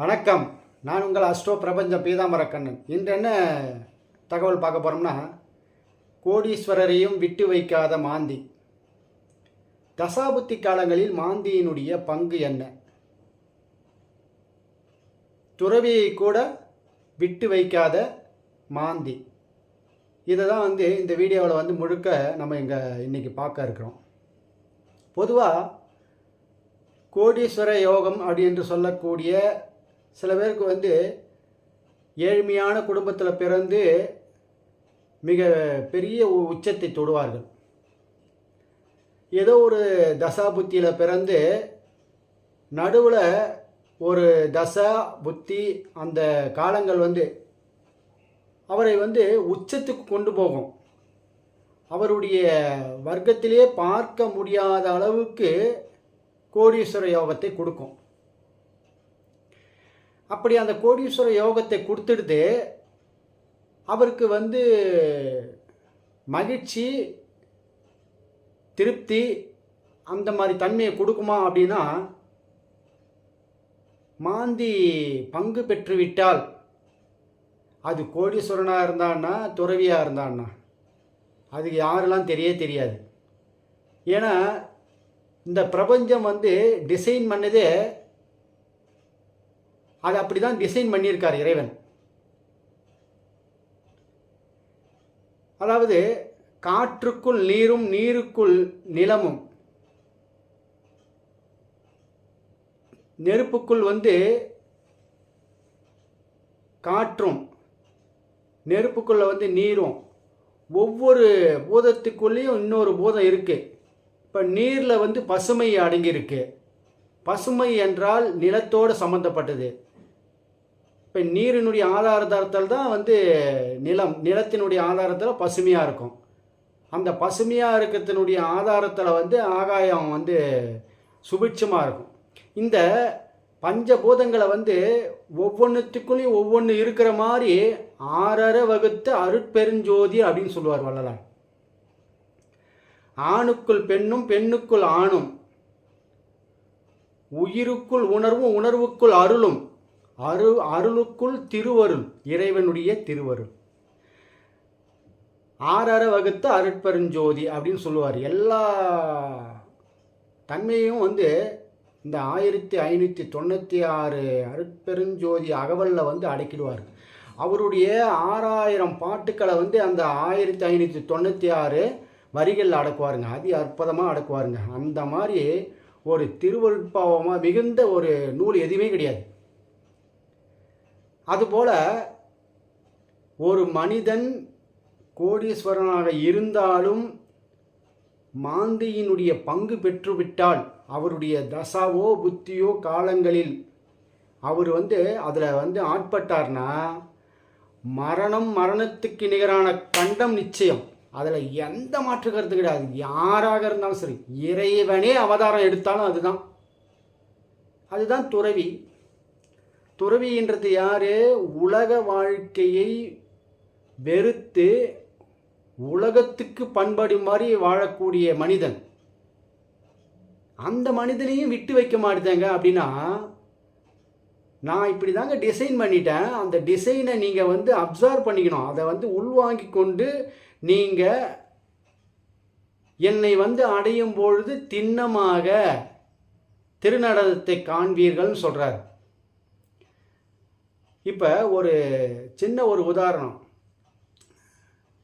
வணக்கம். நான் உங்கள் அஸ்ட்ரோ பிரபஞ்ச பீதாம்பர கண்ணன். இன்று என்ன தகவல் பார்க்க போகிறோம்னா கோடீஸ்வரரையும் விட்டு வைக்காத மாந்தி. தசாபுத்தி காலங்களில் மாந்தியினுடைய பங்கு என்ன? துறவியை கூட விட்டு வைக்காத மாந்தி. இதை தான் வந்து இந்த வீடியோவில் வந்து முழுக்க நம்ம இங்கே இன்றைக்கி பார்க்க இருக்கிறோம். பொதுவாக கோடீஸ்வர யோகம் அப்படி என்று சொல்லக்கூடிய சில பேருக்கு வந்து ஏழ்மையான குடும்பத்தில் பிறந்து மிக பெரிய உ- உச்சத்தை தொடுவார்கள். ஏதோ ஒரு தசா புத்தியில் பிறந்து நடுவில் ஒரு தசா புத்தி அந்த காலங்கள் வந்து அவரை வந்து உச்சத்துக்கு கொண்டு போகும். அவருடைய வர்க்கத்திலே பார்க்க முடியாத அளவுக்கு கோடீஸ்வர யோகத்தை கொடுக்கும். அப்படி அந்த கோடீஸ்வர யோகத்தை கொடுத்துடுது அவருக்கு வந்து மகிழ்ச்சி திருப்தி அந்த மாதிரி தன்மையை கொடுக்குமா அப்படின்னா மாந்தி பங்கு பெற்றுவிட்டால் அது கோடீஸ்வரனாக இருந்தான்னா துறவியாக இருந்தான்னா அதுக்கு யாரெல்லாம் தெரிய தெரியாது. ஏன்னா இந்த பிரபஞ்சம் வந்து டிசைன் பண்ணதே அது அப்படி தான் டிசைன் பண்ணியிருக்கார் இறைவன். அதாவது காற்றுக்குள் நீரும் நீருக்குள் நிலமும் நெருப்புக்குள் வந்து காற்றும் நெருப்புக்குள்ள வந்து நீரும் ஒவ்வொரு பூதத்துக்குள்ளேயும் இன்னொரு பூதம் இருக்குது இப்போ நீரில் வந்து பசுமை அடங்கியிருக்கு. பசுமை என்றால் நிலத்தோடு சம்மந்தப்பட்டது இப்போ நீரினுடைய ஆதாரத்தால் தான் வந்து நிலம் நிலத்தினுடைய ஆதாரத்தில் பசுமையாக இருக்கும். அந்த பசுமையாக இருக்கிறதுனுடைய ஆதாரத்தில் வந்து ஆகாயம் வந்து சுபிட்சமாக இருக்கும். இந்த பஞ்சபூதங்களை வந்து ஒவ்வொன்றுத்துக்குள்ளேயும் ஒவ்வொன்று இருக்கிற மாதிரி ஆறரை வகுத்த அருட்பெருஞ்சோதி அப்படின்னு சொல்லுவார் வள்ளலார். ஆணுக்குள் பெண்ணும் பெண்ணுக்குள் ஆணும். உயிருக்குள் உணர்வும் உணர்வுக்குள் அருளும். அரு அருளுக்குள் திருவருள் இறைவனுடைய திருவருள். ஆறற வகுத்த அருட்பெருஞ்சோதி அப்படின்னு சொல்லுவார். எல்லா தன்மையும் வந்து இந்த ஆயிரத்தி ஐநூற்றி தொண்ணூற்றி ஆறு அருட்பெருஞ்சோதி அகவலில் வந்து அடக்கிடுவார். அவருடைய ஆறாயிரம் பாட்டுக்களை வந்து அந்த ஆயிரத்தி ஐநூற்றி தொண்ணூற்றி ஆறு வரிகளில் அடக்குவாருங்க. அதி அற்புதமாக அடக்குவாருங்க. அந்த மாதிரி ஒரு திருவருட்பாவமாக மிகுந்த ஒரு நூல் எதுவுமே கிடையாது. அதுபோல் ஒரு மனிதன் கோடீஸ்வரனாக இருந்தாலும் மாந்தியினுடைய பங்கு பெற்றுவிட்டால் அவருடைய தசாவோ புத்தியோ காலங்களில் அவர் வந்து அதில் வந்து ஆட்பட்டார்னா மரணம் மரணத்துக்கு நிகரான கண்டம் நிச்சயம். அதில் எந்த மாற்று கருத்து கிடையாது. யாராக இருந்தாலும் சரி இறைவனே அவதாரம் எடுத்தாலும் அதுதான். அதுதான் துறவி. துறவின்றது யாரு? உலக வாழ்க்கையை வெறுத்து உலகத்துக்கு பண்படும் மாதிரி வாழக்கூடிய மனிதன். அந்த மனிதனையும் விட்டு வைக்க மாட்டேங்க அப்படின்னா நான் இப்படி தாங்க டிசைன் பண்ணிட்டேன். அந்த டிசைனை நீங்கள் வந்து அப்சர்வ் பண்ணிக்கணும். அதை வந்து உள்வாங்கி கொண்டு நீங்கள் என்னை வந்து அடையும் பொழுது திண்ணமாக திருநடனத்தை காண்பீர்கள்னு சொல்கிறார் இப்போ ஒரு சின்ன ஒரு உதாரணம்.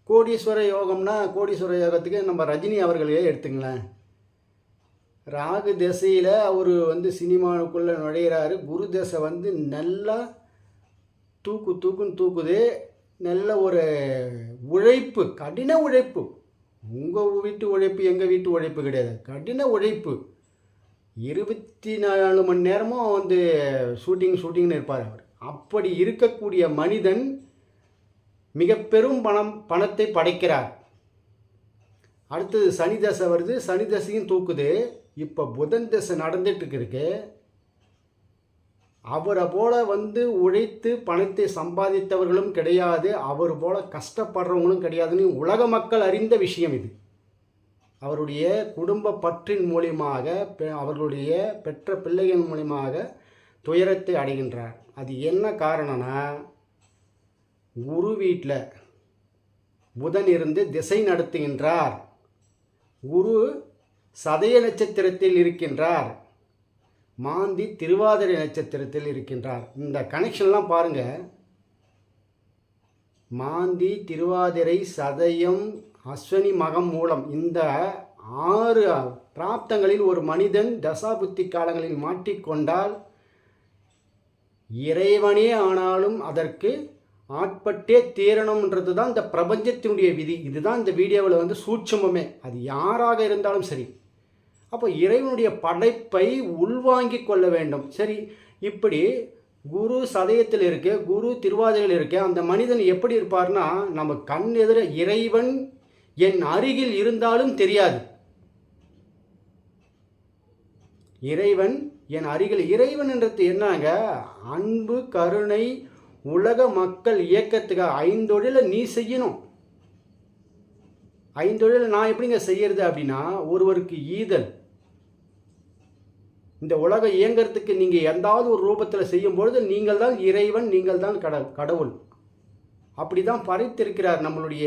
கோடீஸ்வர யோகம்னா கோடீஸ்வர யோகத்துக்கு நம்ம ரஜினி அவர்களையே எடுத்துங்களேன். ராகு திசையில் அவர் வந்து சினிமாவுக்குள்ளே நுழையிறாரு. குரு தசை வந்து நல்லா தூக்கு தூக்குன்னு தூக்குது. நல்ல ஒரு உழைப்பு கடின உழைப்பு. உங்கள் வீட்டு உழைப்பு எங்கள் வீட்டு உழைப்பு கிடையாது. கடின உழைப்பு. இருபத்தி நாலு மணி நேரமும் வந்து ஷூட்டிங் ஷூட்டிங்னு இருப்பார் அவர். அப்படி இருக்கக்கூடிய மனிதன் மிக பெரும் பணம் பணத்தை படைக்கிறார். அடுத்தது சனி தசை வருது. சனி தசையும் தூக்குது. இப்போ புதன் தசை நடந்துட்டு இருக்கு அவரை போல வந்து உழைத்து பணத்தை சம்பாதித்தவர்களும் கிடையாது. அவர் போல கஷ்டப்படுறவங்களும் கிடையாதுன்னு உலக மக்கள் அறிந்த விஷயம் இது. அவருடைய குடும்ப பற்றின் மூலியமாக பெ- அவர்களுடைய பெற்ற பிள்ளைகள் மூலியமாக துயரத்தை அடைகின்றார். அது என்ன காரணம்னா குரு வீட்டில் புதன் இருந்து திசை நடத்துகின்றார். குரு சதய நட்சத்திரத்தில் இருக்கின்றார். மாந்தி திருவாதிரை நட்சத்திரத்தில் இருக்கின்றார். இந்த கனெக்ஷன்லாம் பாருங்கள் மாந்தி திருவாதிரை சதயம் அஸ்வினி மகம் மூலம் இந்த ஆறு பிராப்தங்களில் ஒரு மனிதன் தசாபுத்தி காலங்களில் மாட்டிக்கொண்டால் இறைவனே ஆனாலும் அதற்கு ஆட்பட்டே தீரணும்ன்றது தான் இந்த பிரபஞ்சத்தினுடைய விதி. இதுதான் இந்த வீடியோவில் வந்து சூட்சமமே. அது யாராக இருந்தாலும் சரி. அப்போ இறைவனுடைய படைப்பை உள்வாங்கிக் கொள்ள வேண்டும். சரி இப்படி குரு சதயத்தில் இருக்க குரு திருவாதிரையில் இருக்க அந்த மனிதன் எப்படி இருப்பார்னா நம்ம கண் எதிர இறைவன் என் அருகில் இருந்தாலும் தெரியாது. இறைவன் என் அருகில் இறைவன் என்றது என்னங்க? அன்பு கருணை உலக மக்கள் இயக்கத்துக்கு ஐந்தொழில நீ செய்யணும். ஐந்தொழில நான் எப்படிங்க செய்யறது அப்படின்னா ஒருவருக்கு ஈதல். இந்த உலகம் இயங்கிறதுக்கு நீங்கள் எந்தாவது ஒரு ரூபத்தில் செய்யும்பொழுது நீங்கள் தான் இறைவன் நீங்கள் தான் கட கடவுள். அப்படி தான் நம்மளுடைய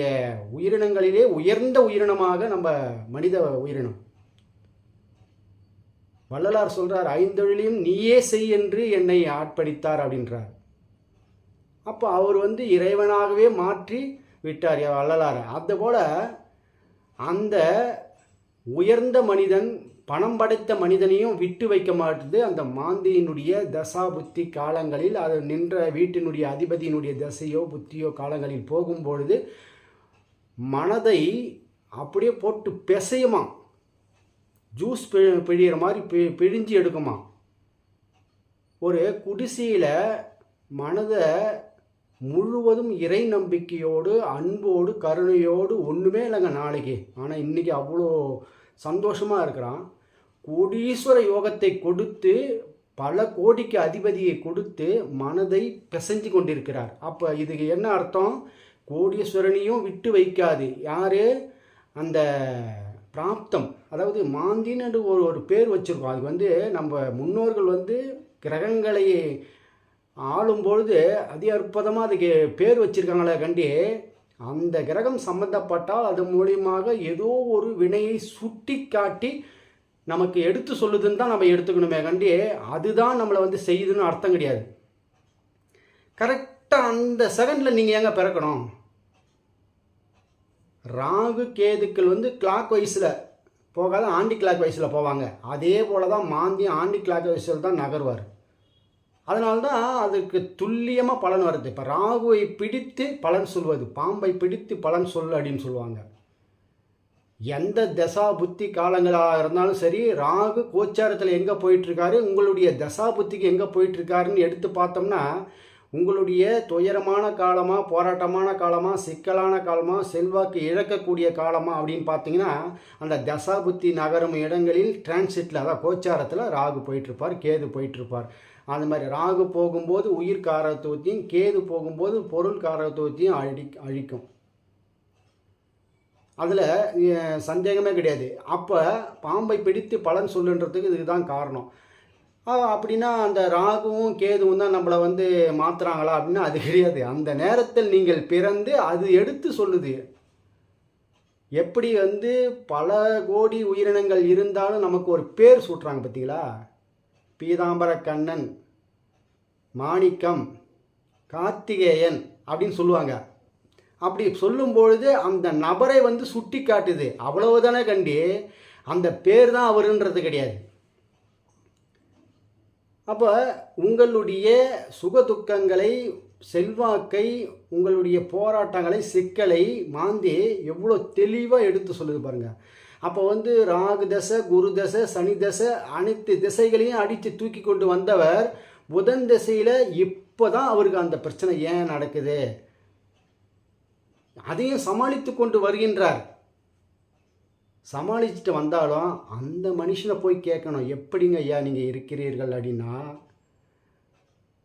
உயிரினங்களிலே உயர்ந்த உயிரினமாக நம்ம மனித உயிரினம். வள்ளலார் சொல்றார் ஐந்தொழிலையும் நீயே செய் என்று என்னை ஆட்படித்தார் அப்படின்றார். அப்போ அவர் வந்து இறைவனாகவே மாற்றி விட்டார் வள்ளலாரை. அதுபோல் அந்த உயர்ந்த மனிதன் பணம் படைத்த மனிதனையும் விட்டு வைக்க மாட்டுது. அந்த மாந்தியினுடைய தசா புத்தி காலங்களில் அது நின்ற வீட்டினுடைய அதிபதியினுடைய தசையோ புத்தியோ காலங்களில் போகும்பொழுது மனதை அப்படியே போட்டு பிசையுமா ஜூஸ் பி பிழியிற மாதிரி பி பிழிஞ்சு எடுக்குமா? ஒரு குடிசையில் மனதை முழுவதும் இறை நம்பிக்கையோடு அன்போடு கருணையோடு ஒன்றுமே இல்லைங்க நாளைக்கு. ஆனால் இன்றைக்கி அவ்வளோ சந்தோஷமாக இருக்கிறான். கோடீஸ்வர யோகத்தை கொடுத்து பல கோடிக்கு அதிபதியை கொடுத்து மனதை பிசைஞ்சு கொண்டிருக்கிறார். அப்போ இதுக்கு என்ன அர்த்தம்? கோடீஸ்வரனையும் விட்டு வைக்காது. யார்? அந்த பிராப்தம். அதாவது மாந்தின்னு ஒரு ஒரு பேர் வச்சுருக்கோம். அது வந்து நம்ம முன்னோர்கள் வந்து கிரகங்களை ஆளும்பொழுது அதி அற்புதமாக அதுக்கு பேர் வச்சுருக்காங்களே கண்டி அந்த கிரகம் சம்மந்தப்பட்டால் அது மூலியமாக ஏதோ ஒரு வினையை சுட்டி காட்டி நமக்கு எடுத்து சொல்லுதுன்னு தான் நம்ம எடுத்துக்கணுமே கண்டி அதுதான் நம்மளை வந்து செய்யுதுன்னு அர்த்தம் கிடையாது. கரெக்டாக அந்த செகண்டில் நீங்கள் எங்கே பிறக்கணும்? ராகு கேதுக்கள் வந்து கிளாக் வைஸில் போகாத ஆண்டி கிளாக் வைஸில் போவாங்க. அதே போல் தான் மாந்தியும் ஆண்டி கிளாக் வைஸில் தான் நகர்வார். அதனால தான் அதுக்கு துல்லியமாக பலன் வருது. இப்போ ராகுவை பிடித்து பலன் சொல்வது பாம்பை பிடித்து பலன் சொல் அப்படின்னு சொல்லுவாங்க. எந்த தசா புத்தி காலங்களாக இருந்தாலும் சரி ராகு கோச்சாரத்தில் எங்கே போயிட்டுருக்காரு உங்களுடைய தசா புத்திக்கு எங்கே போயிட்டுருக்காருன்னு எடுத்து பார்த்தோம்னா உங்களுடைய துயரமான காலமாக போராட்டமான காலமாக சிக்கலான காலமாக செல்வாக்கு இழக்கக்கூடிய காலமாக அப்படின்னு பார்த்தீங்கன்னா அந்த தசாபுத்தி நகரும் இடங்களில் டிரான்சிட்டில் அதாவது கோச்சாரத்தில் ராகு போயிட்டுருப்பார் கேது போயிட்டுருப்பார். அந்த மாதிரி ராகு போகும்போது உயிர் காரத்துவத்தையும் கேது போகும்போது பொருள் காரத்துவத்தையும் அழி அழிக்கும். அதில் சந்தேகமே கிடையாது. அப்போ பாம்பை பிடித்து பலன் சொல்லுன்றதுக்கு இதுதான் காரணம். அப்படின்னா அந்த ராகுவும் கேதுவும் தான் நம்மளை வந்து மாற்றுறாங்களா அப்படின்னா அது கிடையாது. அந்த நேரத்தில் நீங்கள் பிறந்து அது எடுத்து சொல்லுது. எப்படி வந்து பல கோடி உயிரினங்கள் இருந்தாலும் நமக்கு ஒரு பேர் சூட்டுறாங்க பார்த்தீங்களா? பீதாம்பர கண்ணன் மாணிக்கம் கார்த்திகேயன் அப்படின்னு சொல்லுவாங்க. அப்படி சொல்லும் பொழுது அந்த நபரை வந்து சுட்டி காட்டுது அவ்வளவுதானே கண்டி? அந்த பேர் தான் அவருன்றது கிடையாது. அப்போ உங்களுடைய சுக துக்கங்களை செல்வாக்கை உங்களுடைய போராட்டங்களை சிக்கலை மாந்தி எவ்வளோ தெளிவாக எடுத்து சொல்லுது பாருங்கள் அப்போ வந்து ராகு தசை குரு தசை சனி தசை அனைத்து திசைகளையும் அடித்து தூக்கி கொண்டு வந்தவர் புதன் திசையில் இப்போ தான் அவருக்கு அந்த பிரச்சனை ஏன் நடக்குது? அதையும் சமாளித்து கொண்டு வருகின்றார். சமாளிச்சுட்டு வந்தாலும் அந்த மனுஷனை போய் கேட்கணும் எப்படிங்க ஐயா நீங்கள் இருக்கிறீர்கள்? அப்படின்னா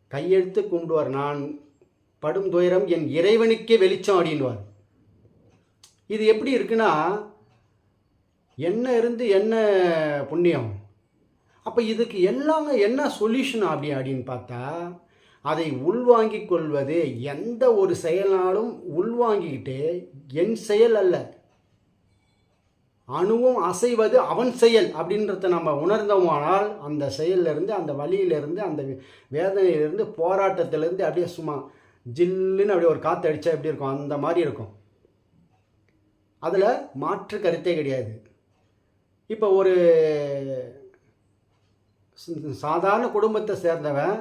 கையெழுத்து கும்பிடுவார் நான் படும் துயரம் என் இறைவனுக்கே வெளிச்சம் அப்படின்வார் இது எப்படி இருக்குன்னா என்ன இருந்து என்ன புண்ணியம். அப்போ இதுக்கு எல்லாம் என்ன சொல்யூஷன் அப்படி அப்படின்னு பார்த்தா அதை உள்வாங்கிக் கொள்வது எந்த ஒரு செயலாலும் உள்வாங்கிக்கிட்டு என் செயல் அல்ல. அணுவும் அசைவது அவன் செயல் அப்படின்றத நம்ம உணர்ந்தோமானால் அந்த செயல்லிருந்து அந்த வழியிலிருந்து அந்த வேதனையிலிருந்து போராட்டத்திலிருந்து அப்படியே சும்மா ஜில்லுன்னு அப்படியே ஒரு காற்று அடித்தா எப்படி இருக்கும்? அந்த மாதிரி இருக்கும். அதில் மாற்று கருத்தே கிடையாது. இப்போ ஒரு சாதாரண குடும்பத்தை சேர்ந்தவன்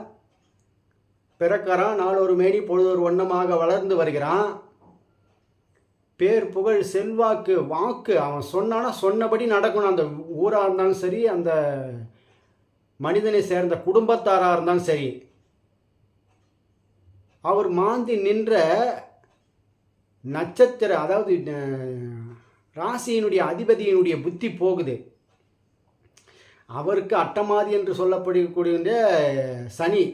பிறக்கறான் மேடி மேனி ஒரு வண்ணமாக வளர்ந்து வருகிறான். பேர் புகழ் செல்வாக்கு வாக்கு அவன் சொன்னானா சொன்னபடி நடக்கணும். அந்த ஊராக இருந்தாலும் சரி அந்த மனிதனை சேர்ந்த குடும்பத்தாராக இருந்தாலும் சரி. அவர் மாந்தி நின்ற நட்சத்திர அதாவது ராசியினுடைய அதிபதியினுடைய புத்தி போகுது. அவருக்கு அட்டமாதி என்று சொல்லப்படக்கூடிய சனி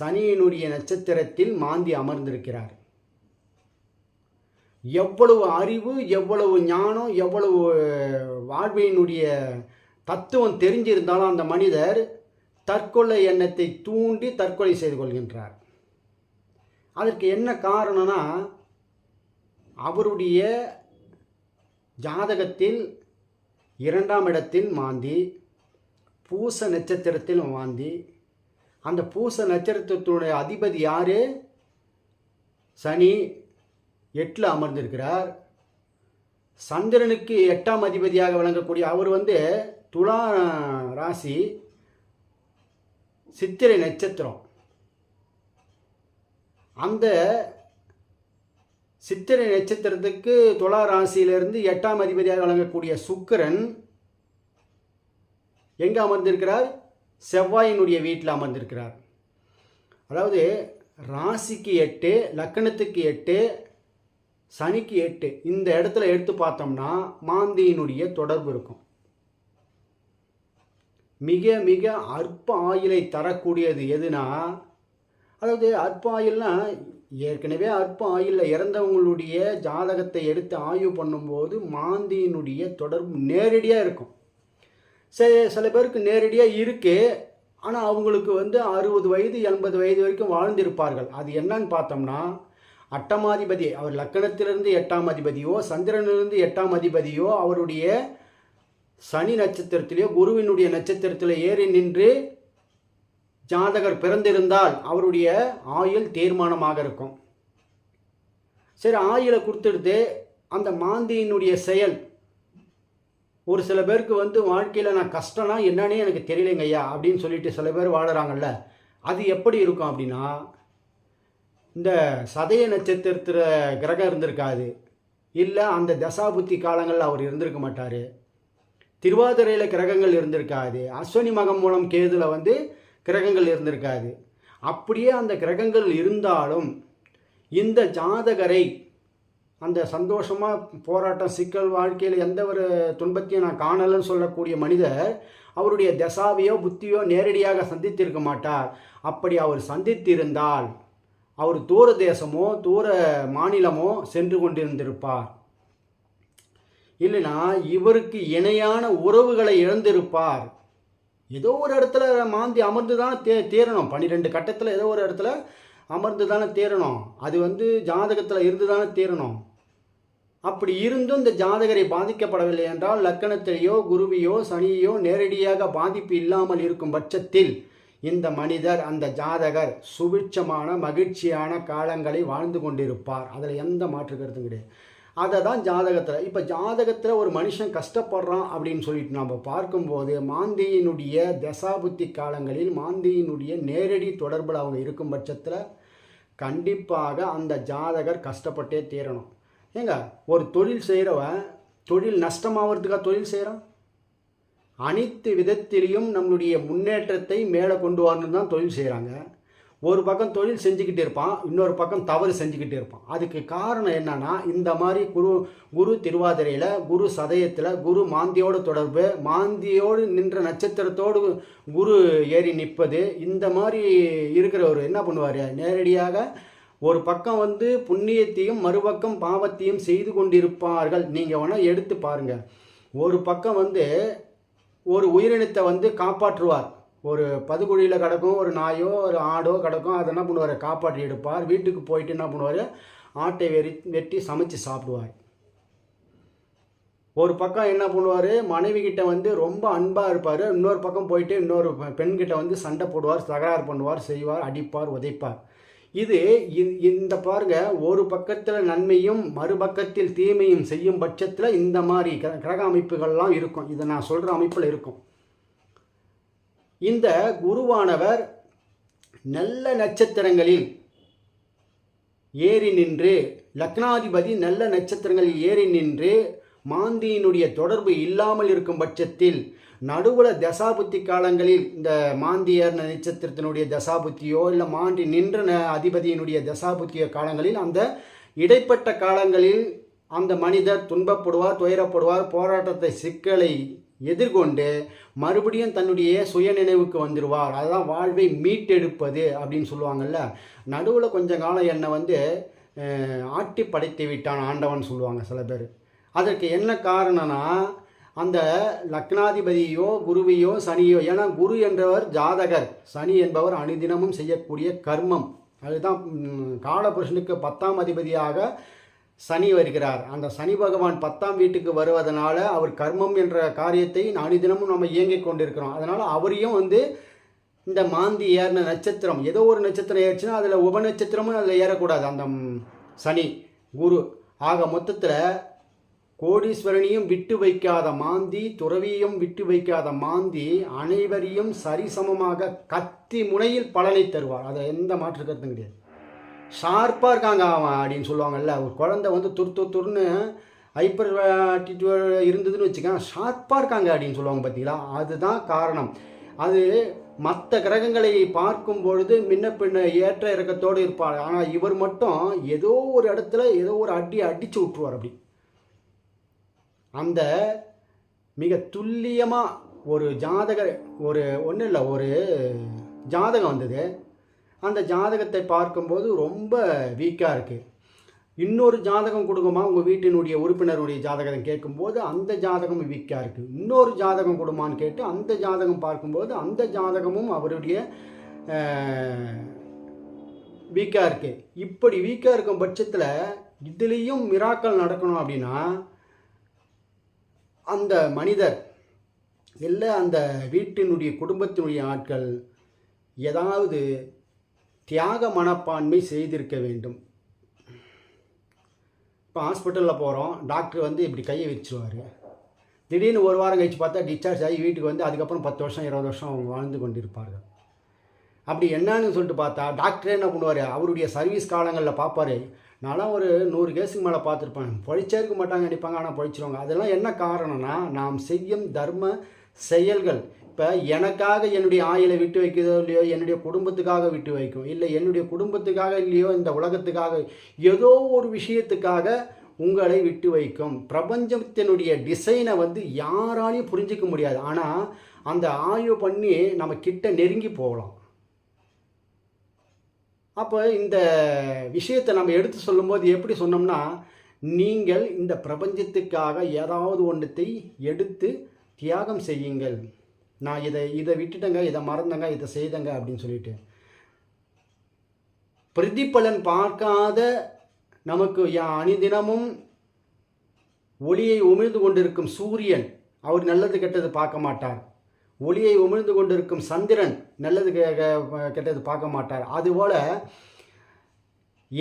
சனியினுடைய நட்சத்திரத்தில் மாந்தி அமர்ந்திருக்கிறார். எவ்வளவு அறிவு எவ்வளவு ஞானம் எவ்வளவு வாழ்வியினுடைய தத்துவம் தெரிஞ்சிருந்தாலும் அந்த மனிதர் தற்கொலை எண்ணத்தை தூண்டி தற்கொலை செய்து கொள்கின்றார். அதற்கு என்ன காரணம்னா அவருடைய ஜாதகத்தில் இரண்டாம் இடத்தில் மாந்தி பூச நட்சத்திரத்தில் மாந்தி. அந்த பூச நட்சத்திரத்தினுடைய அதிபதி யார்? சனி. எட்டில் அமர்ந்திருக்கிறார். சந்திரனுக்கு எட்டாம் அதிபதியாக விளங்கக்கூடிய அவர் வந்து துலா ராசி சித்திரை நட்சத்திரம். அந்த சித்திரை நட்சத்திரத்துக்கு துலா ராசியிலிருந்து எட்டாம் அதிபதியாக வழங்கக்கூடிய சுக்கிரன் எங்கே அமர்ந்திருக்கிறார்? செவ்வாயினுடைய வீட்டில் அமர்ந்திருக்கிறார். அதாவது ராசிக்கு எட்டு லக்கணத்துக்கு எட்டு சனிக்கு எட்டு. இந்த இடத்துல எடுத்து பார்த்தோம்னா மாந்தியினுடைய தொடர்பு இருக்கும். மிக மிக அற்ப ஆயிலை தரக்கூடியது எதுனா அதாவது அற்ப ஆயுள்னா ஏற்கனவே அற்ப ஆயிலில் இறந்தவங்களுடைய ஜாதகத்தை எடுத்து ஆய்வு பண்ணும்போது மாந்தியினுடைய தொடர்பு நேரடியாக இருக்கும். சில சில பேருக்கு நேரடியாக இருக்கு. ஆனால் அவங்களுக்கு வந்து அறுபது வயது எண்பது வயது வரைக்கும் வாழ்ந்திருப்பார்கள். அது என்னன்னு பார்த்தோம்னா அட்டமாதிபதி அவர் லக்கணத்திலிருந்து எட்டாம் அதிபதியோ சந்திரனிலிருந்து எட்டாம் அதிபதியோ அவருடைய சனி நட்சத்திரத்திலேயோ குருவினுடைய நட்சத்திரத்தில் ஏறி நின்று ஜாதகர் பிறந்திருந்தால் அவருடைய ஆயுள் தீர்மானமாக இருக்கும். சரி ஆயுளை கொடுத்துடுத்து அந்த மாந்தியினுடைய செயல் ஒரு சில பேருக்கு வந்து வாழ்க்கையில் நான் கஷ்டம்னா என்னன்னே எனக்கு தெரியலைங்க ஐயா அப்படின்னு சொல்லிட்டு சில பேர் வாழறாங்கல்ல அது எப்படி இருக்கும் அப்படின்னா இந்த சதய நட்சத்திரத்தில் கிரகம் இருந்திருக்காது. இல்லை அந்த தசாபுத்தி காலங்களில் அவர் இருந்திருக்க மாட்டார். திருவாதிரையில் கிரகங்கள் இருந்திருக்காது. அஸ்வினி மகம் மூலம் கேதுல வந்து கிரகங்கள் இருந்திருக்காது. அப்படியே அந்த கிரகங்கள் இருந்தாலும் இந்த ஜாதகரை அந்த சந்தோஷமாக போராட்டம் சிக்கல் வாழ்க்கையில் எந்த ஒரு துன்பத்தையும் நான் காணலன்னு சொல்லக்கூடிய மனிதர் அவருடைய தசாவையோ புத்தியோ நேரடியாக சந்தித்திருக்க மாட்டார். அப்படி அவர் சந்தித்திருந்தால் அவர் தூர தேசமோ தூர மாநிலமோ சென்று கொண்டிருந்திருப்பார். இல்லைனா இவருக்கு இணையான உறவுகளை இழந்திருப்பார். ஏதோ ஒரு இடத்துல மாந்தி அமர்ந்து தானே தே தேரணும் பன்னிரெண்டு கட்டத்தில் ஏதோ ஒரு இடத்துல அமர்ந்து தானே தேரணும் அது வந்து ஜாதகத்தில் இருந்து தானே தேரணும் அப்படி இருந்தும் இந்த ஜாதகரை பாதிக்கப்படவில்லை என்றால் லக்கணத்திலேயோ குருவியோ சனியோ நேரடியாக பாதிப்பு இல்லாமல் இருக்கும் பட்சத்தில் இந்த மனிதர் அந்த ஜாதகர் சுபிட்சமான மகிழ்ச்சியான காலங்களை வாழ்ந்து கொண்டிருப்பார். அதில் எந்த மாற்று கருத்தும் கிடையாது. அதை தான் ஜாதகத்தில். இப்போ ஜாதகத்தில் ஒரு மனுஷன் கஷ்டப்படுறான் அப்படின்னு சொல்லிட்டு நம்ம பார்க்கும்போது மாந்தியினுடைய தசாபுத்தி காலங்களில் மாந்தியினுடைய நேரடி தொடர்பில் அவங்க இருக்கும் பட்சத்தில் கண்டிப்பாக அந்த ஜாதகர் கஷ்டப்பட்டே தீரணும் ஏங்க ஒரு தொழில் செய்கிறவன் தொழில் நஷ்டமாகிறதுக்காக தொழில் செய்கிறான் அனைத்து விதத்திலையும் நம்மளுடைய முன்னேற்றத்தை மேலே கொண்டு வரணும்னு தான் தொழில் செய்கிறாங்க. ஒரு பக்கம் தொழில் செஞ்சுக்கிட்டு இருப்பான் இன்னொரு பக்கம் தவறு செஞ்சுக்கிட்டு இருப்பான். அதுக்கு காரணம் என்னன்னா இந்த மாதிரி குரு குரு திருவாதிரையில் குரு சதயத்தில் குரு மாந்தியோடு தொடர்பு மாந்தியோடு நின்ற நட்சத்திரத்தோடு குரு ஏறி நிற்பது இந்த மாதிரி இருக்கிறவர் என்ன பண்ணுவார்? நேரடியாக ஒரு பக்கம் வந்து புண்ணியத்தையும் மறுபக்கம் பாவத்தையும் செய்து கொண்டிருப்பார்கள். நீங்கள் வேணால் எடுத்து பாருங்கள் ஒரு பக்கம் வந்து ஒரு உயிரினத்தை வந்து காப்பாற்றுவார். ஒரு பதுகுழியில் கிடக்கும் ஒரு நாயோ ஒரு ஆடோ கிடக்கும் அதை என்ன பண்ணுவார்? காப்பாற்றி எடுப்பார். வீட்டுக்கு போயிட்டு என்ன பண்ணுவார்? ஆட்டை வெறி வெட்டி சமைச்சு சாப்பிடுவார். ஒரு பக்கம் என்ன பண்ணுவார்? மனைவி கிட்ட வந்து ரொம்ப அன்பாக இருப்பார். இன்னொரு பக்கம் போயிட்டு இன்னொரு பெண்கிட்ட வந்து சண்டை போடுவார் தகராறு பண்ணுவார் செய்வார் அடிப்பார் உதைப்பார். இது இந்த பாருங்க ஒரு பக்கத்தில் நன்மையும் மறுபக்கத்தில் தீமையும் செய்யும் பட்சத்தில் இந்த மாதிரி கிர- கிரக அமைப்புகள்லாம் இருக்கும். இதை நான் சொல்கிற அமைப்பில் இருக்கும். இந்த குருவானவர் நல்ல நட்சத்திரங்களில் ஏறி நின்று லக்னாதிபதி நல்ல நட்சத்திரங்களில் ஏறி நின்று மாந்தியினுடைய தொடர்பு இல்லாமல் இருக்கும் பட்சத்தில் நடுவுல தசாபுத்தி காலங்களில் இந்த மாந்தியர் நட்சத்திரத்தினுடைய தசாபுத்தியோ இல்லை மாண்டி நின்ற அதிபதியினுடைய தசாபுத்திய காலங்களில் அந்த இடைப்பட்ட காலங்களில் அந்த மனிதர் துன்பப்படுவார் துயரப்படுவார் போராட்டத்தை சிக்கலை எதிர்கொண்டு மறுபடியும் தன்னுடைய சுய நினைவுக்கு வந்துடுவார் அதுதான் வாழ்வை மீட்டெடுப்பது அப்படின்னு சொல்லுவாங்கல்ல. நடுவில் கொஞ்ச காலம் என்னை வந்து ஆட்டி படைத்து விட்டான் ஆண்டவன் சொல்லுவாங்க சில பேர். அதற்கு என்ன காரணம்னா அந்த லக்னாதிபதியோ குருவையோ சனியோ ஏன்னா குரு என்றவர் ஜாதகர். சனி என்பவர் அனுதினமும் செய்யக்கூடிய கர்மம். அதுதான் காலபுருஷனுக்கு பத்தாம் அதிபதியாக சனி வருகிறார். அந்த சனி பகவான் பத்தாம் வீட்டுக்கு வருவதனால அவர் கர்மம் என்ற காரியத்தை அனுதினமும் நம்ம இயங்கிக் கொண்டிருக்கிறோம். அதனால் அவரையும் வந்து இந்த மாந்தி ஏறின நட்சத்திரம் ஏதோ ஒரு நட்சத்திரம் ஏறிச்சுன்னா அதில் உப நட்சத்திரமும் அதில் ஏறக்கூடாது. அந்த சனி குரு. ஆக மொத்தத்தில் கோடீஸ்வரனையும் விட்டு வைக்காத மாந்தி துறவியையும் விட்டு வைக்காத மாந்தி அனைவரையும் சரிசமமாக கத்தி முனையில் பலனை தருவார் அதை எந்த மாற்று கருத்தும் கிடையாது. ஷார்ப்பாக இருக்காங்க அவன் அப்படின்னு சொல்லுவாங்கல்ல. ஒரு குழந்தை வந்து துரு துரு துருன்னு ஹைப்பர் இருந்ததுன்னு வச்சுக்கேன் ஷார்ப்பாக இருக்காங்க அப்படின்னு சொல்லுவாங்க பார்த்தீங்களா அதுதான் காரணம். அது மற்ற கிரகங்களை பார்க்கும் பொழுது முன்ன பின்ன ஏற்ற இறக்கத்தோடு இருப்பார் ஆனால் இவர் மட்டும் ஏதோ ஒரு இடத்துல ஏதோ ஒரு அடி அடித்து விட்ருவார் அப்படி. அந்த மிக துல்லியமாக ஒரு ஜாதக ஒரு ஒன்றும் இல்லை ஒரு ஜாதகம் வந்தது. அந்த ஜாதகத்தை பார்க்கும்போது ரொம்ப வீக்காக இருக்குது இன்னொரு ஜாதகம் கொடுக்குமா உங்கள் வீட்டினுடைய உறுப்பினருடைய ஜாதகம் கேட்கும்போது அந்த ஜாதகம் வீக்காக இருக்குது இன்னொரு ஜாதகம் கொடுமான்னு கேட்டு அந்த ஜாதகம் பார்க்கும்போது அந்த ஜாதகமும் அவருடைய வீக்காக இருக்குது இப்படி வீக்காக இருக்கும் பட்சத்தில் இதுலேயும் மிராக்கள் நடக்கணும் அப்படின்னா அந்த மனிதர் இல்லை அந்த வீட்டினுடைய குடும்பத்தினுடைய ஆட்கள் ஏதாவது தியாக மனப்பான்மை செய்திருக்க வேண்டும். இப்போ ஹாஸ்பிட்டலில் போகிறோம் டாக்டர் வந்து இப்படி கையை வச்சுருவார் திடீர்னு ஒரு வாரம் கழிச்சு பார்த்தா டிஸ்சார்ஜ் ஆகி வீட்டுக்கு வந்து அதுக்கப்புறம் பத்து வருஷம் இருபது வருஷம் அவங்க வாழ்ந்து கொண்டிருப்பார்கள். அப்படி என்னன்னு சொல்லிட்டு பார்த்தா டாக்டரே என்ன பண்ணுவார்? அவருடைய சர்வீஸ் காலங்களில் பார்ப்பாரு. நான்லாம் ஒரு நூறு கேஸுக்கு மேலே பார்த்துருப்பேன். பொழிச்சே இருக்க மாட்டாங்க நினைப்பாங்க ஆனால் பொழிச்சிருவாங்க. அதெல்லாம் என்ன காரணம்னா நாம் செய்யும் தர்ம செயல்கள். இப்போ எனக்காக என்னுடைய ஆயிலை விட்டு வைக்கிறதோ இல்லையோ என்னுடைய குடும்பத்துக்காக விட்டு வைக்கும். இல்லை என்னுடைய குடும்பத்துக்காக இல்லையோ இந்த உலகத்துக்காக ஏதோ ஒரு விஷயத்துக்காக உங்களை விட்டு வைக்கும். பிரபஞ்சத்தினுடைய டிசைனை வந்து யாராலையும் புரிஞ்சிக்க முடியாது. ஆனால் அந்த ஆய்வு பண்ணி நம்ம கிட்ட நெருங்கி போகலாம். அப்போ இந்த விஷயத்தை நம்ம எடுத்து சொல்லும்போது எப்படி சொன்னோம்னா நீங்கள் இந்த பிரபஞ்சத்துக்காக ஏதாவது ஒன்றத்தை எடுத்து தியாகம் செய்யுங்கள். நான் இதை இதை விட்டுட்டேங்க இதை மறந்தங்க இதை செய்தங்க அப்படின்னு சொல்லிட்டு. பிரதிபலன் பார்க்காத நமக்கு யா- அணிதினமும் ஒளியை உமிழ்ந்து கொண்டிருக்கும் சூரியன் அவர் நல்லது கெட்டது பார்க்க மாட்டார். ஒளியை உமிழ்ந்து கொண்டிருக்கும் சந்திரன் நல்லது கெட்டது பார்க்க மாட்டார். அதுபோல்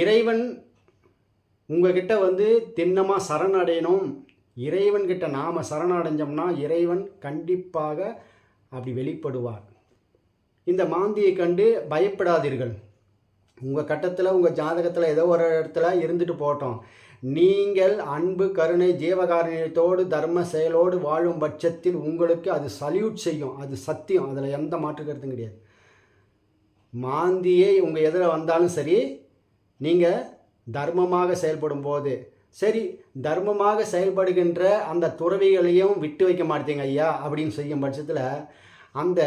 இறைவன் உங்ககிட்ட வந்து திண்ணமாக சரணடையணும். இறைவன்கிட்ட நாம் சரணடைஞ்சோம்னா இறைவன் கண்டிப்பாக அப்படி வெளிப்படுவார். இந்த மாந்தியை கண்டு பயப்படாதீர்கள். உங்கள் கட்டத்தில் உங்கள் ஜாதகத்தில் ஏதோ ஒரு இடத்துல இருந்துட்டு போட்டோம் நீங்கள் அன்பு கருணை ஜீவகாரணியத்தோடு தர்ம செயலோடு வாழும் பட்சத்தில் உங்களுக்கு அது சல்யூட் செய்யும். அது சத்தியம். அதில் எந்த மாற்று கருத்தும் கிடையாது. மாந்தியே உங்கள் எதிர வந்தாலும் சரி நீங்கள் தர்மமாக செயல்படும் போது சரி தர்மமாக செயல்படுகின்ற அந்த துறவிகளையும் விட்டு வைக்க மாட்டீங்க ஐயா அப்படின்னு செய்யும் பட்சத்தில் அந்த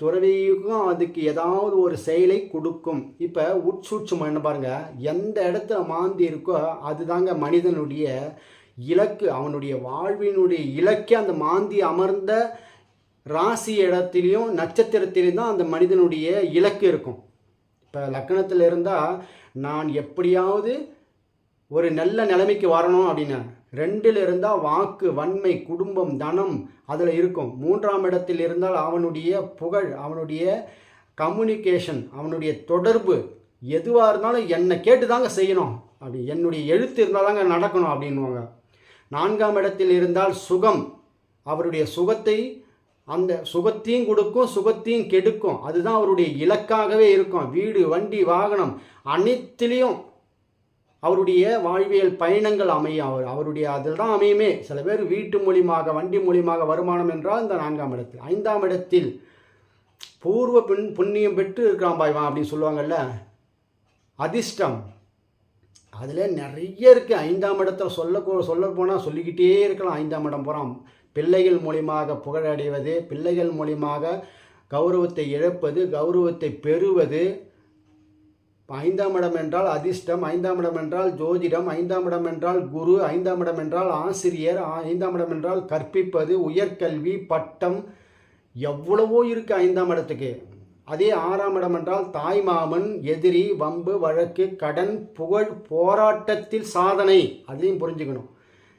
துறவிக்கும் அதுக்கு ஏதாவது ஒரு செயலை கொடுக்கும். இப்போ உட்சூட்சம் என்ன பாருங்க எந்த இடத்துல மாந்தி இருக்கோ அதுதாங்க மனிதனுடைய இலக்கு. அவனுடைய வாழ்வினுடைய இலக்கே அந்த மாந்தி அமர்ந்த ராசி இடத்துலையும் நட்சத்திரத்திலையும் தான் அந்த மனிதனுடைய இலக்கு இருக்கும். இப்போ லக்கணத்தில் இருந்தால் நான் எப்படியாவது ஒரு நல்ல நிலைமைக்கு வரணும் அப்படின்னு ரெண்டில் இருந்தால் வாக்கு வன்மை குடும்பம் தனம் அதில் இருக்கும். மூன்றாம் இடத்தில் இருந்தால் அவனுடைய புகழ் அவனுடைய கம்யூனிகேஷன் அவனுடைய தொடர்பு எதுவாக இருந்தாலும் என்னை கேட்டு தாங்க செய்யணும். அப்படி என்னுடைய எழுத்து இருந்தால் தாங்க நடக்கணும் அப்படின்வாங்க நான்காம் இடத்தில் இருந்தால் சுகம். அவருடைய சுகத்தை அந்த சுகத்தையும் கொடுக்கும் சுகத்தையும் கெடுக்கும். அதுதான் அவருடைய இலக்காகவே இருக்கும். வீடு வண்டி வாகனம் அனைத்திலையும் அவருடைய வாழ்வியல் பயணங்கள் அமையும் அவர் அவருடைய அதில் தான் அமையுமே. சில பேர் வீட்டு மூலியமாக வண்டி மூலியமாக வருமானம் என்றால் இந்த நான்காம் இடத்தில். ஐந்தாம் இடத்தில் பூர்வ பின் புண்ணியம் பெற்று இருக்கிறான் பாய்வான் அப்படின்னு சொல்லுவாங்கல்ல. அதிர்ஷ்டம். அதில் நிறைய இருக்குது ஐந்தாம் இடத்துல சொல்ல சொல்ல போனால் சொல்லிக்கிட்டே இருக்கலாம். ஐந்தாம் இடம் போகிறான் பிள்ளைகள் மூலியமாக புகழடைவது பிள்ளைகள் மூலியமாக கௌரவத்தை இழப்பது கௌரவத்தை பெறுவது ஐந்தாம் இடம் என்றால் அதிர்ஷ்டம் ஐந்தாம் இடம் என்றால் ஜோதிடம் ஐந்தாம் இடம் என்றால் குரு ஐந்தாம் இடம் என்றால் ஆசிரியர் ஐந்தாம் இடம் என்றால் கற்பிப்பது உயர்கல்வி பட்டம் எவ்வளவோ இருக்குது ஐந்தாம் இடத்துக்கு. அதே ஆறாம் இடம் என்றால் தாய் மாமன் எதிரி வம்பு வழக்கு கடன் புகழ் போராட்டத்தில் சாதனை. அதையும் புரிஞ்சுக்கணும்.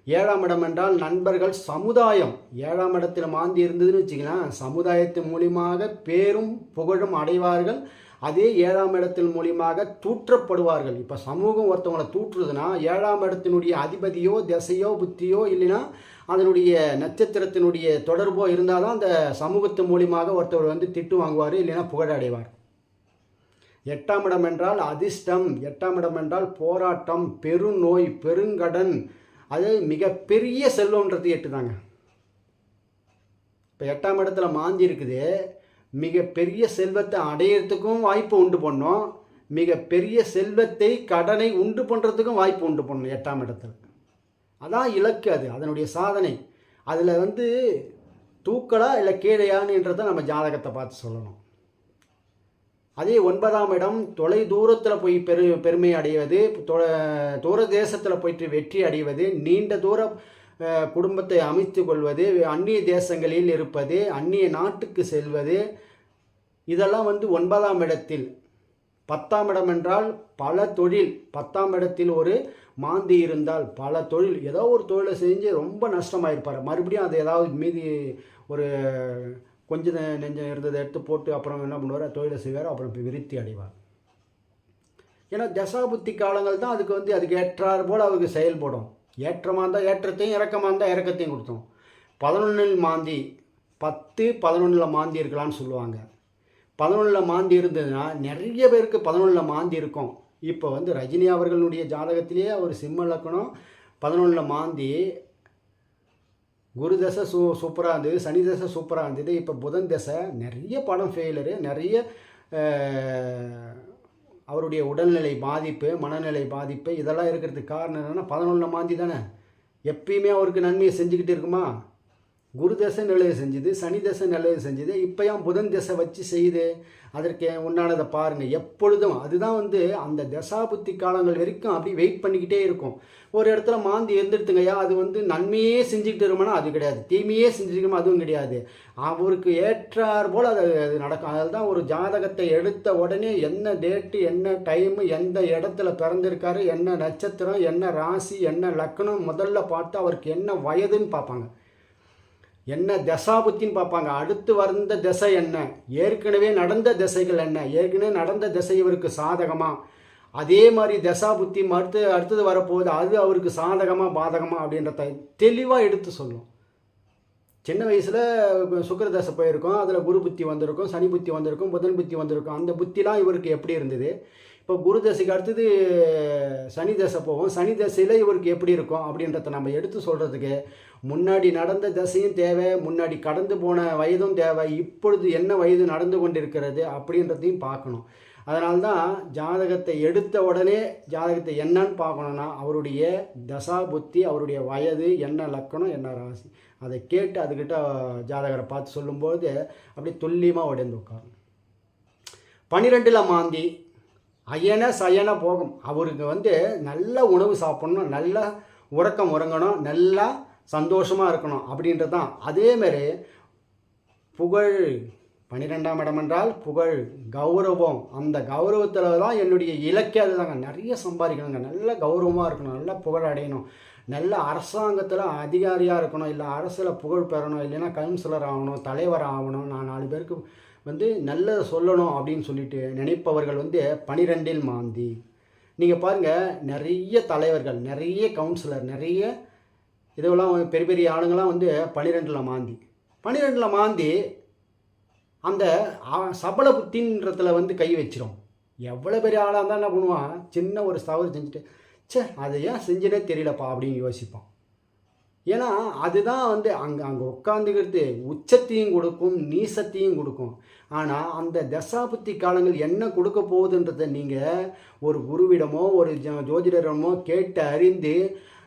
ஏழாம் இடம் என்றால் நண்பர்கள் சமுதாயம். ஏழாம் இடத்தில் மாந்தி இருந்ததுன்னு வச்சுக்கலாம். சமுதாயத்தின் மூலியமாக பேரும் புகழும் அடைவார்கள். அதே ஏழாம் இடத்தின் மூலியமாக தூற்றப்படுவார்கள். இப்போ சமூகம் ஒருத்தவங்களை தூற்றுறதுன்னா ஏழாம் இடத்தினுடைய அதிபதியோ திசையோ புத்தியோ இல்லைன்னா அதனுடைய நட்சத்திரத்தினுடைய தொடர்போ இருந்தால் தான் அந்த சமூகத்து மூலியமாக ஒருத்தவர் வந்து திட்டு வாங்குவார் இல்லைன்னா புகழ அடைவார் எட்டாம் இடம் என்றால் அதிர்ஷ்டம். எட்டாம் இடம் என்றால் போராட்டம் பெருநோய் பெருங்கடன். அது மிகப்பெரிய செல்வம்ன்றது எட்டு தாங்க இப்போ எட்டாம் இடத்துல மாந்தி இருக்குது. மிகப்பெரிய செல்வத்தை அடையிறதுக்கும் வாய்ப்பு உண்டு பண்ணோம். மிகப்பெரிய செல்வத்தை கடனை உண்டு பண்ணுறதுக்கும் வாய்ப்பு உண்டு பண்ணணும் எட்டாம் இடத்துல. அதான் இலக்கு அது அதனுடைய சாதனை. அதில் வந்து தூக்கலா இல்லை கீழையான்ன்றதை நம்ம ஜாதகத்தை பார்த்து சொல்லணும். அதே ஒன்பதாம் இடம் தொலை தூரத்தில் போய் பெரு பெருமை அடைவது தொ தூர தேசத்தில் போயிட்டு வெற்றி அடைவது நீண்ட தூரம் குடும்பத்தை அமைத்து கொள்வது அந்நிய தேசங்களில் இருப்பது அந்நிய நாட்டுக்கு செல்வது இதெல்லாம் வந்து ஒன்பதாம் இடத்தில். பத்தாம் இடம் என்றால் பல தொழில். பத்தாம் இடத்தில் ஒரு மாந்தி இருந்தால் பல தொழில். ஏதோ ஒரு தொழிலை செஞ்சு ரொம்ப நஷ்டமாயிருப்பார். மறுபடியும் அது ஏதாவது மீதி ஒரு கொஞ்சம் நெஞ்சம் இருந்ததை எடுத்து போட்டு அப்புறம் என்ன பண்ணுவார்? தொழிலை செய்வார். அப்புறம் விருத்தி அடைவார். ஏன்னா தசாபுத்தி காலங்கள் தான் அதுக்கு வந்து அதுக்கு ஏற்றாறு போல் அவருக்கு செயல்படும். ஏற்றமாக இருந்தால் ஏற்றத்தையும் இறக்கமாக இருந்தால் இறக்கத்தையும் கொடுத்தோம். பதினொன்றில் மாந்தி பத்து பதினொன்றில் மாந்தி இருக்கலாம்னு சொல்லுவாங்க. பதினொன்றில் மாந்தி இருந்ததுன்னா நிறைய பேருக்கு பதினொன்றில் மாந்தி இருக்கும். இப்போ வந்து ரஜினி அவர்களுடைய ஜாதகத்திலேயே அவர் சிம்ம லக்கணம் பதினொன்றில் மாந்தி குரு தசை சூ சூப்பராக இருந்தது சனி தசை சூப்பராக இருந்தது. இப்போ புதன் தசை நிறைய படம் ஃபெயிலரு நிறைய அவருடைய உடல்நிலை பாதிப்பு மனநிலை பாதிப்பு இதெல்லாம் இருக்கிறதுக்கு காரணம் என்னென்னா பதினொன்றில் மாந்தி தானே எப்பயுமே அவருக்கு நன்மையை செஞ்சுக்கிட்டு இருக்குமா? குரு தசை நிலையை செஞ்சுது சனி தசை நிலையை செஞ்சுது. இப்போ ஏன் புதன் தசை வச்சு செய்யுது. அதற்கு உண்டானதை பாருங்கள் எப்பொழுதும் அதுதான் வந்து அந்த தசாபுத்தி காலங்கள் வரைக்கும் அப்படி வெயிட் பண்ணிக்கிட்டே இருக்கும். ஒரு இடத்துல மாந்தி இருந்துடுத்துங்கய்யா அது வந்து நன்மையே செஞ்சுக்கிட்டு இருமானா அது கிடையாது. தீமையே செஞ்சுருக்கோம் அதுவும் கிடையாது. அவருக்கு ஏற்றார் போல் அது அது நடக்கும். அதுதான் ஒரு ஜாதகத்தை எடுத்த உடனே என்ன டேட்டு என்ன டைமு எந்த இடத்துல பிறந்திருக்காரு என்ன நட்சத்திரம் என்ன ராசி என்ன லக்கணம் முதல்ல பார்த்து அவருக்கு என்ன வயதுன்னு பார்ப்பாங்க. என்ன தசாபுத்தின்னு பார்ப்பாங்க. அடுத்து வந்த திசை என்ன? ஏற்கனவே நடந்த திசைகள் என்ன? ஏற்கனவே நடந்த திசை இவருக்கு சாதகமாக அதே மாதிரி தசா புத்தி அடுத்து அடுத்தது வரப்போகுது அது அவருக்கு சாதகமாக பாதகமாக அப்படின்றத தெளிவாக எடுத்து சொல்லும். சின்ன வயசில் சுக்கர தசை போயிருக்கோம் அதில் குரு புத்தி வந்திருக்கும் சனி புத்தி வந்திருக்கும் புதன் புத்தி வந்திருக்கும். அந்த புத்திலாம் இவருக்கு எப்படி இருந்தது? இப்போ குரு தசைக்கு அடுத்தது சனி தசை போகும். சனி தசையில் இவருக்கு எப்படி இருக்கும் அப்படின்றத நம்ம எடுத்து சொல்கிறதுக்கு முன்னாடி நடந்த தசையும் தேவை முன்னாடி கடந்து போன வயதும் தேவை இப்பொழுது என்ன வயது நடந்து கொண்டிருக்கிறது அப்படின்றதையும் பார்க்கணும். அதனால்தான் ஜாதகத்தை எடுத்த உடனே ஜாதகத்தை என்னன்னு பார்க்கணுன்னா அவருடைய தசா புத்தி அவருடைய வயது என்ன லக்கணம் என்ன ராசி அதை கேட்டு அதுக்கிட்ட ஜாதகரை பார்த்து சொல்லும்போது அப்படி துல்லியமாக உடைந்து உட்காரும். பன்னிரெண்டில் மாந்தி அயன சயன போகும். அவருக்கு வந்து நல்ல உணவு சாப்பிட்ணும் நல்லா உறக்கம் உறங்கணும் நல்லா சந்தோஷமாக இருக்கணும் அப்படின்றது தான் அதேமாரி புகழ் பன்னிரெண்டாம் இடம் என்றால் புகழ் கௌரவம். அந்த கௌரவத்தில் தான் என்னுடைய இலக்கிய அதுதாங்க. நிறைய சம்பாதிக்கணுங்க. நல்ல கௌரவமாக இருக்கணும். நல்ல புகழ் அடையணும். நல்ல அரசாங்கத்தில் அதிகாரியாக இருக்கணும். இல்லை அரசில் புகழ் பெறணும். இல்லைன்னா கவுன்சிலர் ஆகணும் தலைவர் ஆகணும். நான் நாலு பேருக்கு வந்து நல்லதை சொல்லணும் அப்படின்னு சொல்லிட்டு நினைப்பவர்கள் வந்து பனிரெண்டில் மாந்தி. நீங்கள் பாருங்கள் நிறைய தலைவர்கள் நிறைய கவுன்சிலர் நிறைய இதெல்லாம் பெரிய பெரிய ஆளுங்கள்லாம் வந்து பன்னிரெண்டில் மாந்தி. பன்னிரெண்டில் மாந்தி அந்த சபல புத்தின்றத்தில் வந்து கை வச்சிரும். எவ்வளோ பெரிய ஆளாக இருந்தால் என்ன பண்ணுவான்? சின்ன ஒரு தவறு செஞ்சுட்டு ச்சே அதை ஏன் செஞ்சுனே தெரியலப்பா அப்படின்னு யோசிப்பான். ஏன்னா அதுதான் வந்து அங்கே அங்கே உட்காந்துக்கிறது உச்சத்தையும் கொடுக்கும் நீசத்தையும் கொடுக்கும். ஆனால் அந்த தசாபுத்தி காலங்கள் என்ன கொடுக்க போகுதுன்றதை நீங்கள் ஒரு குருவிடமோ ஒரு ஜோதிடரமோ கேட்டு அறிந்து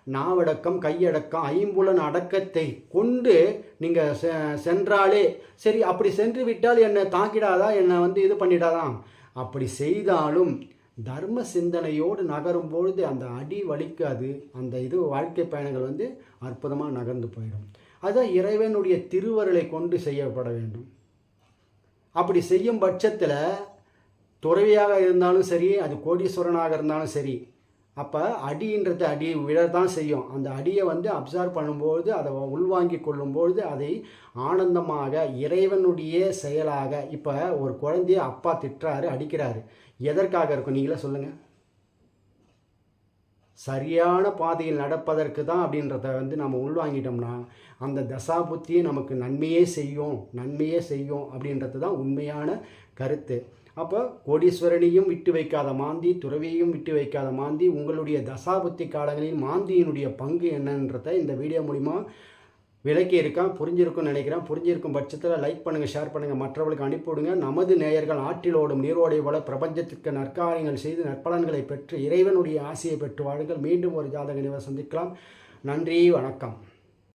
நாவடக்கம் கையடக்கம் ஐம்புலன் அடக்கத்தை கொண்டு நீங்கள் செ சென்றாலே சரி அப்படி சென்று விட்டால் என்னை தாக்கிடாதா? என்னை வந்து இது பண்ணிடாதான் அப்படி செய்தாலும் தர்ம சிந்தனையோடு நகரும் பொழுது அந்த அடி வலிக்காது அந்த இது வாழ்க்கை பயணங்கள் வந்து அற்புதமாக நகர்ந்து போயிடும். அதுதான் இறைவனுடைய திருவருளை கொண்டு செய்யப்பட வேண்டும். அப்படி செய்யும் பட்சத்தில் துறவியாக இருந்தாலும் சரி அது கோடீஸ்வரனாக இருந்தாலும் சரி அப்போ அடின்றது அடி விழத்தான் செய்யும். அந்த அடியை வந்து அப்சர்வ் பண்ணும்பொழுது அதை உள்வாங்கிக் கொள்ளும்பொழுது அதை ஆனந்தமாக இறைவனுடைய செயலாக இப்போ ஒரு குழந்தைய அப்பா திட்டுறாரு அடிக்கிறாரு. எதற்காக இருக்கும்? நீங்களே சொல்லுங்கள் சரியான பாதையில் நடப்பதற்கு தான் அப்படின்றத வந்து நம்ம உள்வாங்கிட்டோம்னா அந்த தசாபுத்தியை நமக்கு நன்மையே செய்யும் நன்மையே செய்யும் அப்படின்றது தான் உண்மையான கருத்து. அப்போ கோடீஸ்வரனையும் விட்டு வைக்காத மாந்தி துறவியையும் விட்டு வைக்காத மாந்தி உங்களுடைய தசாபுத்தி காலங்களில் மாந்தியினுடைய பங்கு என்னன்றதை இந்த வீடியோ மூலிமா விளக்கி இருக்கான் புரிஞ்சிருக்கும்னு நினைக்கிறேன். புரிஞ்சிருக்கும் பட்சத்தில் லைக் பண்ணுங்கள் ஷேர் பண்ணுங்கள் மற்றவர்களுக்கு அனுப்பிவிடுங்க நமது நேயர்கள் ஆற்றிலோடும் நீரோடை போல பிரபஞ்சத்திற்கு நற்காரியங்கள் செய்து நற்பலன்களை பெற்று இறைவனுடைய ஆசையை பெற்று வாழுங்கள். மீண்டும் ஒரு ஜாதக நிலை சந்திக்கலாம். நன்றி வணக்கம்.